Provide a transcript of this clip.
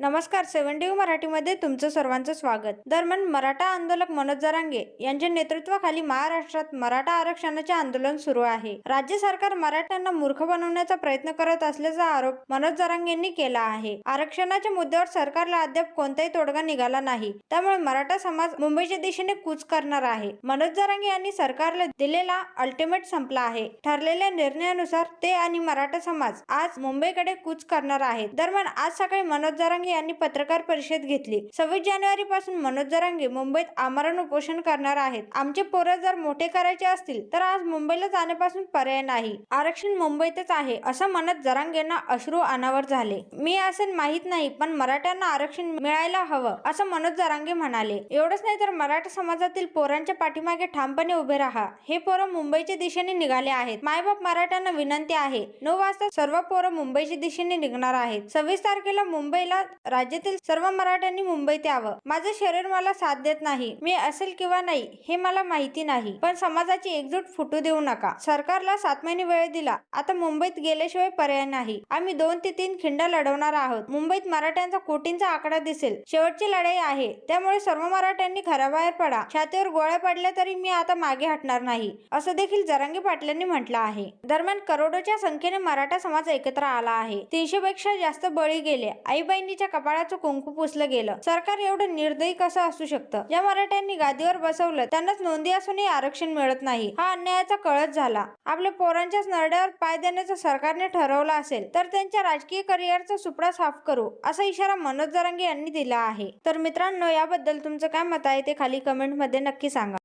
नमस्कार seven D मराठीमध्ये तुमचं सर्वांचं स्वागत. दरम्यान मराठा आंदोलक मनोज जरांगे यांच्या नेतृत्वाखाली महाराष्ट्रात मराठा आरक्षणाचे आंदोलन सुरू आहे. राज्य सरकार मराठ्यांना मूर्ख बनवण्याचा प्रयत्न करत असल्याचा आरोप मनोज जरांगेंनी केला आहे. आरक्षणाच्या मुद्द्यावर सरकारला अद्याप कोणताही तोडगा निघाला नाही. त्यामुळे मराठा समाज मुंबईच्या दिशेने कूच करणार आहे. मनोज जरांगे यांनी सरकारला दिलेला अल्टिमेट संपला आहे. ठरलेल्या निर्णयानुसार ते आणि मराठा समाज आज मुंबईकडे कूच करणार आहेत. दरम्यान आज सकाळी मनोज जरांगे यांनी पत्रकार परिषद घेतली. सव्वीस जानेवारी पासून मनोज जरांगे मुंबईत आमरण उपोषण करणार आहेत. आमचे पोरं जर मोठे करायचे असतील तर आज मुंबईला जाण्यापासून पर्याय नाही. आरक्षण मुंबईतच आहे असं म्हणत जरांगेंना अश्रू अनावर झाले. मी असेल माहीत नाही पण मराठ्यांना आरक्षण मिळायला हवं असं मनोज जरांगे म्हणाले. एवढंच नाही तर मराठा समाजातील पोरांच्या पाठीमागे ठामपणे उभे राहा. हे पोरं मुंबईच्या दिशेने निघाले आहेत. मायबाप मराठ्यांना विनंती आहे. नऊ वाजता सर्व पोरं मुंबईच्या दिशेने निघणार आहेत. सव्वीस तारखेला मुंबईला राज्यातील सर्व मराठ्यांनी मुंबईत यावं. माझं शरीर मला साथ देत नाही. मी असेल किंवा नाही हे मला माहिती नाही. पण समाजाची एकजूट फुटू देऊ नका. सरकारला सात महिने वेळ दिला. आता मुंबईत गेल्याशिवाय पर्याय नाही. आम्ही दोन ते तीन खिंड लढवणार आहोत. मुंबईत मराठ्यांचा कोटींचा आकडा दिसेल. शेवटची लढाई आहे. त्यामुळे सर्व मराठ्यांनी घराबाहेर पडा. छातीवर गोळ्या पडल्या तरी मी आता मागे हटणार नाही. असं देखील जरांगी पाटलांनी म्हटलं आहे. दरम्यान करोडोच्या संख्येने मराठा समाज एकत्र आला आहे. तीनशे पेक्षा जास्त बळी गेले. आईबाईंनी बहिणीच्या कपाळाचं कुंकू पुसलं गेलं. सरकार एवढं निर्दयी कसं असू शकतं? ज्या मराठ्यांनी गादीवर बसवलं. त्यांनाच नोंदी असूनही आरक्षण मिळत नाही. हा अन्यायाचा कळत झाला. आपल्या पोरांच्याच नरड्यावर पाय देण्याचं सरकारने ठरवलं असेल तर त्यांच्या राजकीय करिअरचा सुपडा साफ करू असा इशारा मनोज जरांगे यांनी दिला आहे. तर मित्रांनो याबद्दल तुमचं काय मत आहे ते खाली कमेंटमध्ये नक्की सांगा.